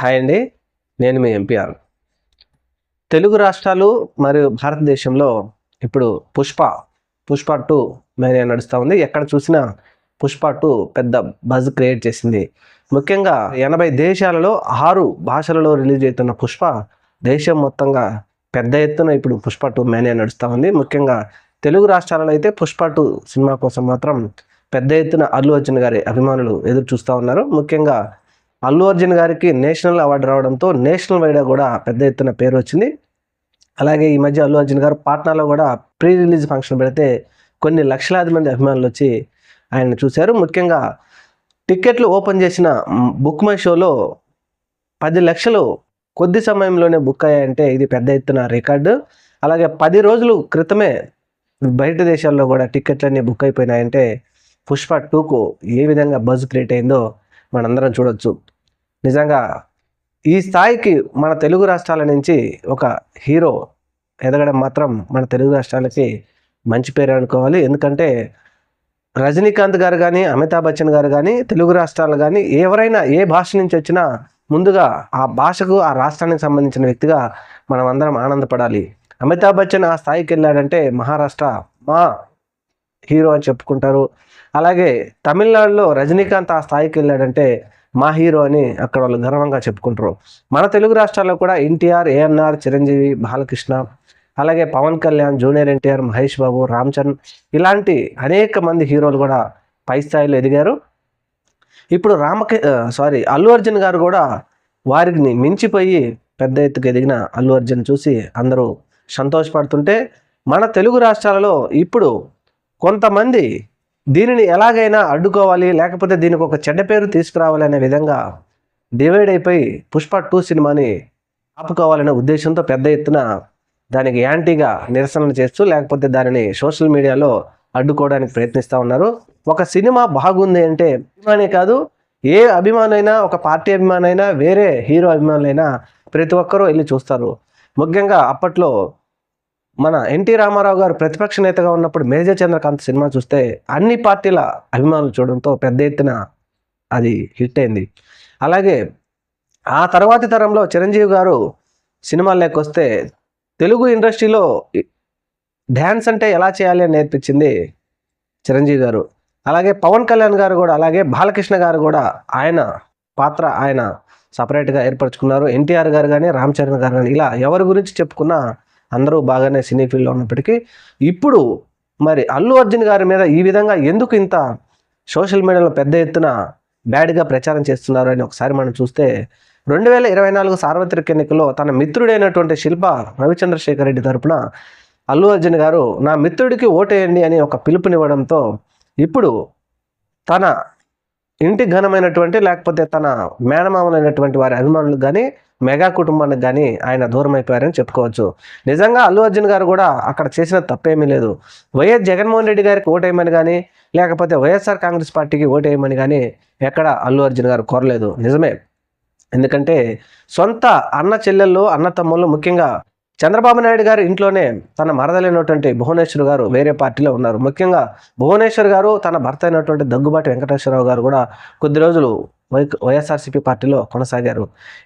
Hi అండి. నేను మీ MPR. Telugu రాష్ట్రాలు మరియు భారతదేశంలో ఇప్పుడు పుష్ప పుష్ప టూ మేనే నడుస్తూ ఉంది. ఎక్కడ చూసినా పుష్ప టూ పెద్ద బజ్ క్రియేట్ చేసింది. ముఖ్యంగా ఎనభై దేశాలలో ఆరు భాషలలో రిలీజ్ అవుతున్న పుష్ప దేశం మొత్తంగా పెద్ద ఎత్తున ఇప్పుడు పుష్ప టూ మేనే నడుస్తూ ఉంది. ముఖ్యంగా తెలుగు రాష్ట్రాలలో అయితే పుష్ప టూ సినిమా కోసం మాత్రం పెద్ద ఎత్తున అల్లు అర్జున్ గారి అభిమానులు ఎదురు చూస్తూ ఉన్నారు. ముఖ్యంగా అల్లు అర్జున్ గారికి నేషనల్ అవార్డు రావడంతో నేషనల్ వైడ్గా కూడా పెద్ద ఎత్తున పేరు వచ్చింది. అలాగే ఈ మధ్య అల్లు అర్జున్ గారు పాట్నాలో కూడా ప్రీ రిలీజ్ ఫంక్షన్ పెడితే కొన్ని లక్షలాది మంది అభిమానులు వచ్చి ఆయన చూశారు. ముఖ్యంగా టిక్కెట్లు ఓపెన్ చేసిన బుక్ మై షోలో పది లక్షలు కొద్ది సమయంలోనే బుక్ అయ్యాయంటే ఇది పెద్ద ఎత్తున రికార్డు. అలాగే పది రోజులు క్రితమే బయట దేశాల్లో కూడా టిక్కెట్లన్నీ బుక్ అయిపోయినాయంటే పుష్ప టూకు ఏ విధంగా బజ్ క్రియేట్ అయిందో మనందరం చూడొచ్చు. నిజంగా ఈ స్థాయికి మన తెలుగు రాష్ట్రాల నుంచి ఒక హీరో ఎదగడం మాత్రం మన తెలుగు రాష్ట్రాలకి మంచి పేరు అనుకోవాలి. ఎందుకంటే రజనీకాంత్ గారు కానీ అమితాబ్ బచ్చన్ గారు కానీ తెలుగు రాష్ట్రాలు కానీ ఎవరైనా ఏ భాష నుంచి వచ్చినా ముందుగా ఆ భాషకు ఆ రాష్ట్రానికి సంబంధించిన వ్యక్తిగా మనం అందరం ఆనందపడాలి. అమితాబ్ బచ్చన్ ఆ స్థాయికి వెళ్ళాడంటే మహారాష్ట్ర మా హీరో అని చెప్పుకుంటారు. అలాగే తమిళనాడులో రజనీకాంత్ ఆ స్థాయికి వెళ్ళాడంటే మా హీరో అని అక్కడ వాళ్ళు గర్వంగా చెప్పుకుంటారు. మన తెలుగు రాష్ట్రాల్లో కూడా ఎన్టీఆర్ ఏఎన్ఆర్ చిరంజీవి బాలకృష్ణ అలాగే పవన్ కళ్యాణ్ జూనియర్ ఎన్టీఆర్ మహేష్ బాబు రామ్ చరణ్ ఇలాంటి అనేక మంది హీరోలు కూడా పై స్థాయిలో ఎదిగారు. ఇప్పుడు రామకే సారీ అల్లు అర్జున్ గారు కూడా వారిని మించిపోయి పెద్ద ఎత్తుకు ఎదిగిన అల్లు అర్జున్ చూసి అందరూ సంతోషపడుతుంటే మన తెలుగు రాష్ట్రాలలో ఇప్పుడు కొంతమంది దీనిని ఎలాగైనా అడ్డుకోవాలి లేకపోతే దీనికి ఒక చెడ్డ పేరు తీసుకురావాలి అనే విధంగా డివైడ్ అయిపోయి పుష్ప టూ సినిమాని ఆపుకోవాలనే ఉద్దేశంతో పెద్ద ఎత్తున దానికి యాంటీగా నిరసనలు చేస్తూ లేకపోతే దానిని సోషల్ మీడియాలో అడ్డుకోవడానికి ప్రయత్నిస్తూ ఉన్నారు. ఒక సినిమా బాగుంది అంటే అభిమానే కాదు ఏ అభిమానైనా ఒక పార్టీ అభిమానైనా వేరే హీరో అభిమానులైనా ప్రతి ఒక్కరూ వెళ్ళి చూస్తారు. ముఖ్యంగా అప్పట్లో మన ఎన్టీ రామారావు గారు ప్రతిపక్ష నేతగా ఉన్నప్పుడు మేజర్ చంద్రకాంత్ సినిమా చూస్తే అన్ని పార్టీల అభిమానులు చూడడంతో పెద్ద ఎత్తున అది హిట్ అయింది. అలాగే ఆ తర్వాతి తరంలో చిరంజీవి గారు సినిమాలు వస్తే తెలుగు ఇండస్ట్రీలో డ్యాన్స్ అంటే ఎలా చేయాలి అని నేర్పించింది చిరంజీవి గారు. అలాగే పవన్ కళ్యాణ్ గారు కూడా అలాగే బాలకృష్ణ గారు కూడా ఆయన పాత్ర ఆయన సపరేట్గా ఏర్పరచుకున్నారు. ఎన్టీఆర్ గారు కానీ రామ్ చరణ్ గారు కానీ ఇలా ఎవరి గురించి చెప్పుకున్నా అందరూ బాగానే సినీ ఫీల్డ్లో ఉన్నప్పటికీ ఇప్పుడు మరి అల్లు అర్జున్ గారి మీద ఈ విధంగా ఎందుకు ఇంత సోషల్ మీడియాలో పెద్ద ఎత్తున బ్యాడ్గా ప్రచారం చేస్తున్నారు అని ఒకసారి మనం చూస్తే రెండు వేల ఇరవై నాలుగు సార్వత్రిక ఎన్నికల్లో తన మిత్రుడైనటువంటి శిల్ప రవిచంద్రశేఖర్ రెడ్డి తరపున అల్లు అర్జున్ గారు నా మిత్రుడికి ఓటేయండి అని ఒక పిలుపునివ్వడంతో ఇప్పుడు తన ఇంటి ఘనమైనటువంటి లేకపోతే తన మేనమామలైనటువంటి వారి అభిమానులు కానీ మెగా కుటుంబానికి కానీ ఆయన దూరం అయిపోయారని చెప్పుకోవచ్చు. నిజంగా అల్లు అర్జున్ గారు కూడా అక్కడ చేసిన తప్పేమీ లేదు. వైఎస్ జగన్మోహన్ రెడ్డి గారికి ఓటేయమని కానీ లేకపోతే వైఎస్ఆర్ కాంగ్రెస్ పార్టీకి ఓటేయమని కానీ ఎక్కడ అల్లు అర్జున్ గారు కోరలేదు. నిజమే. ఎందుకంటే సొంత అన్న చెల్లెళ్ళు అన్న తమ్ముళ్ళు ముఖ్యంగా చంద్రబాబు నాయుడు గారు ఇంట్లోనే తన మరదలైనటువంటి భువనేశ్వర్ గారు వేరే పార్టీలో ఉన్నారు. ముఖ్యంగా భువనేశ్వర్ గారు తన భర్త అయినటువంటి దగ్గుబాటి వెంకటేశ్వరరావు గారు కూడా కొద్ది రోజులు వైఎస్ఆర్సీపీ పార్టీలో కొనసాగారు.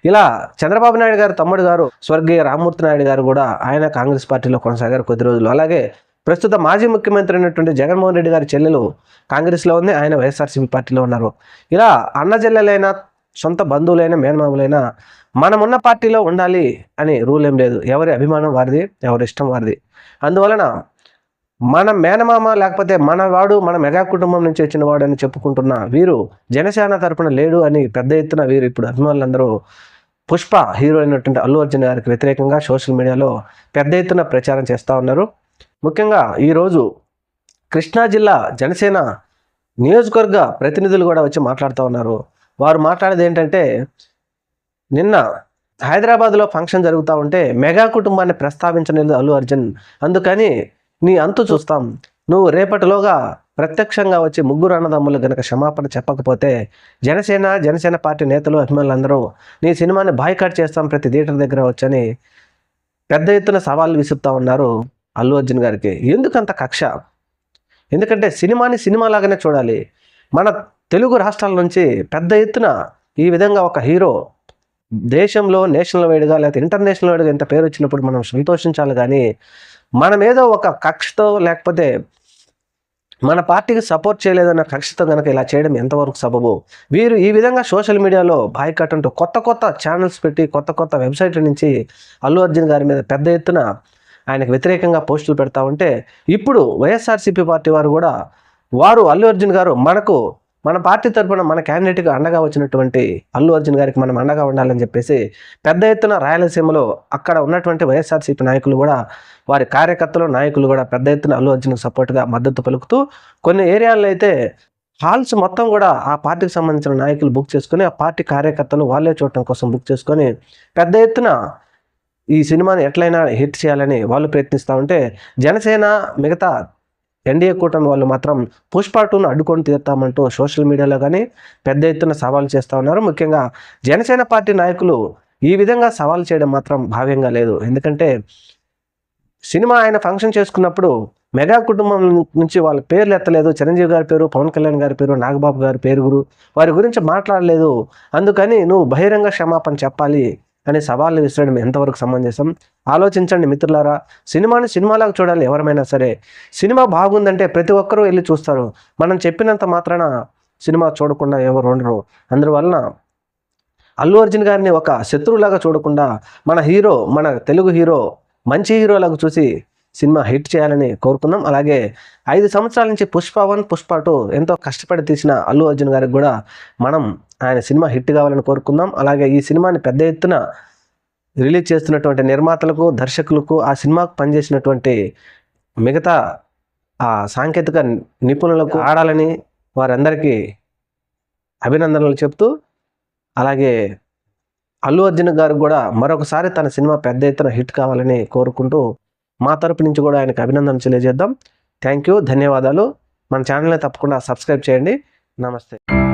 ఇలా చంద్రబాబు నాయుడు గారు తమ్ముడు గారు స్వర్గీయ రామ్మూర్తి నాయుడు గారు కూడా ఆయన కాంగ్రెస్ పార్టీలో కొనసాగారు కొద్ది రోజులు. అలాగే ప్రస్తుత మాజీ ముఖ్యమంత్రి అయినటువంటి జగన్మోహన్ రెడ్డి గారి చెల్లెలు కాంగ్రెస్లో ఉంది ఆయన వైఎస్ఆర్సీపీ పార్టీలో ఉన్నారు. ఇలా అన్న చెల్లెలైన సొంత బంధువులైన మేనమామలైనా మనమున్న పార్టీలో ఉండాలి అని రూల్ ఏం లేదు. ఎవరి అభిమానం వారిది ఎవరి ఇష్టం వారిది. అందువలన మన మేనమామ లేకపోతే మన వాడు మన మెగా కుటుంబం నుంచి వచ్చిన వాడు అని చెప్పుకుంటున్న వీరు జనసేన తరపున లేడు అని పెద్ద ఎత్తున వీరు ఇప్పుడు అభిమానులందరూ పుష్ప హీరో అయినటువంటి అల్లు అర్జున్ గారికి వ్యతిరేకంగా సోషల్ మీడియాలో పెద్ద ఎత్తున ప్రచారం చేస్తూ ఉన్నారు. ముఖ్యంగా ఈరోజు కృష్ణా జిల్లా జనసేన నియోజకవర్గ ప్రతినిధులు కూడా వచ్చి మాట్లాడుతూ ఉన్నారు. వారు మాట్లాడేది ఏంటంటే నిన్న హైదరాబాద్లో ఫంక్షన్ జరుగుతూ ఉంటే మెగా కుటుంబాన్ని ప్రస్తావించలేదు అల్లు అర్జున్. అందుకని నీ అంతు చూస్తాం. నువ్వు రేపటిలోగా ప్రత్యక్షంగా వచ్చి ముగ్గురు అన్నదమ్ములు గనక క్షమాపణ చెప్పకపోతే జనసేన జనసేన పార్టీ నేతలు అభిమానులందరూ నీ సినిమాని బాయ్కాట్ చేస్తాం ప్రతి థియేటర్ దగ్గర వచ్చని పెద్ద ఎత్తున సవాళ్ళు విసుపుతా ఉన్నారు అల్లు అర్జున్ గారికి. ఎందుకంత కక్ష? ఎందుకంటే సినిమాని సినిమాలాగానే చూడాలి. మన తెలుగు రాష్ట్రాల నుంచి పెద్ద ఎత్తున ఈ విధంగా ఒక హీరో దేశంలో నేషనల్ వైడ్గా లేకపోతే ఇంటర్నేషనల్ వైడ్గా ఇంత పేరు వచ్చినప్పుడు మనం సంతోషించాలి కానీ మనం ఏదో ఒక కక్షతో లేకపోతే మన పార్టీకి సపోర్ట్ చేయలేదన్న కక్షతో కనుక ఇలా చేయడం ఎంతవరకు సబబు? వీరు ఈ విధంగా సోషల్ మీడియాలో బాయ్కట్ అంటూ కొత్త కొత్త ఛానల్స్ పెట్టి కొత్త కొత్త వెబ్సైట్ల నుంచి అల్లు అర్జున్ గారి మీద పెద్ద ఎత్తున ఆయనకు వ్యతిరేకంగా పోస్టులు పెడతా ఉంటే ఇప్పుడు వైఎస్ఆర్సీపీ పార్టీ వారు కూడా వారు అల్లు అర్జున్ గారు మనకు మన పార్టీ తరఫున మన క్యాండిడేట్గా అండగా వచ్చినటువంటి అల్లు అర్జున్ గారికి మనం అండగా ఉండాలని చెప్పేసి పెద్ద ఎత్తున రాయలసీమలో అక్కడ ఉన్నటువంటి వైఎస్ఆర్సీపీ నాయకులు కూడా వారి కార్యకర్తలు నాయకులు కూడా పెద్ద ఎత్తున అల్లు అర్జున్కి సపోర్ట్గా మద్దతు పలుకుతూ కొన్ని ఏరియాల్లో అయితే హాల్స్ మొత్తం కూడా ఆ పార్టీకి సంబంధించిన నాయకులు బుక్ చేసుకొని ఆ పార్టీ కార్యకర్తలు వాళ్ళే చూడటం కోసం బుక్ చేసుకొని పెద్ద ఎత్తున ఈ సినిమాని ఎట్లయినా హిట్ చేయాలని వాళ్ళు ప్రయత్నిస్తూ ఉంటే జనసేన మిగతా ఎన్డీఏ కూటమి వాళ్ళు మాత్రం పుష్ప టూను అడ్డుకొని తీరుతామంటూ సోషల్ మీడియాలో కానీ పెద్ద ఎత్తున సవాల్ చేస్తూ ఉన్నారు. ముఖ్యంగా జనసేన పార్టీ నాయకులు ఈ విధంగా సవాల్ చేయడం మాత్రం భావ్యంగా లేదు. ఎందుకంటే సినిమా ఆయన ఫంక్షన్ చేసుకున్నప్పుడు మెగా కుటుంబం నుంచి వాళ్ళ పేర్లు ఎత్తలేదు. చిరంజీవి గారి పేరు పవన్ కళ్యాణ్ గారి పేరు నాగబాబు గారి పేరు గురు. వారి గురించి మాట్లాడలేదు. అందుకని నువ్వు బహిరంగ క్షమాపణ చెప్పాలి. అనే సవాళ్ళు విసరడం ఎంతవరకు సమంజసం? ఆలోచించండి మిత్రులారా సినిమాని సినిమాలాగా చూడాలి ఎవరమైనా సరే. సినిమా బాగుందంటే ప్రతి ఒక్కరూ వెళ్ళి చూస్తారు. మనం చెప్పినంత మాత్రాన సినిమా చూడకుండా ఎవరు ఉండరు. అందువలన అల్లు అర్జున్ గారిని ఒక శత్రువులాగా చూడకుండా మన హీరో మన తెలుగు హీరో మంచి హీరోలాగా చూసి సినిమా హిట్ చేయాలని కోరుకుందాం. అలాగే ఐదు సంవత్సరాల నుంచి పుష్ప వన్ పుష్ప టూ ఎంతో కష్టపడి తీసిన అల్లు అర్జున్ గారికి కూడా మనం ఆయన సినిమా హిట్ కావాలని కోరుకుందాం. అలాగే ఈ సినిమాని పెద్ద ఎత్తున రిలీజ్ చేస్తున్నటువంటి నిర్మాతలకు దర్శకులకు ఆ సినిమాకు పనిచేసినటువంటి మిగతా ఆ సాంకేతిక నిపుణులకు ఆడాలని వారందరికీ అభినందనలు చెప్తూ అలాగే అల్లు అర్జున్ గారు కూడా మరొకసారి తన సినిమా పెద్ద ఎత్తున హిట్ కావాలని కోరుకుంటూ మా తరపు నుంచి కూడా ఆయనకు అభినందనలు తెలియజేద్దాం. థ్యాంక్ యూ ధన్యవాదాలు. మన ఛానల్ని తప్పకుండా సబ్స్క్రైబ్ చేయండి. నమస్తే.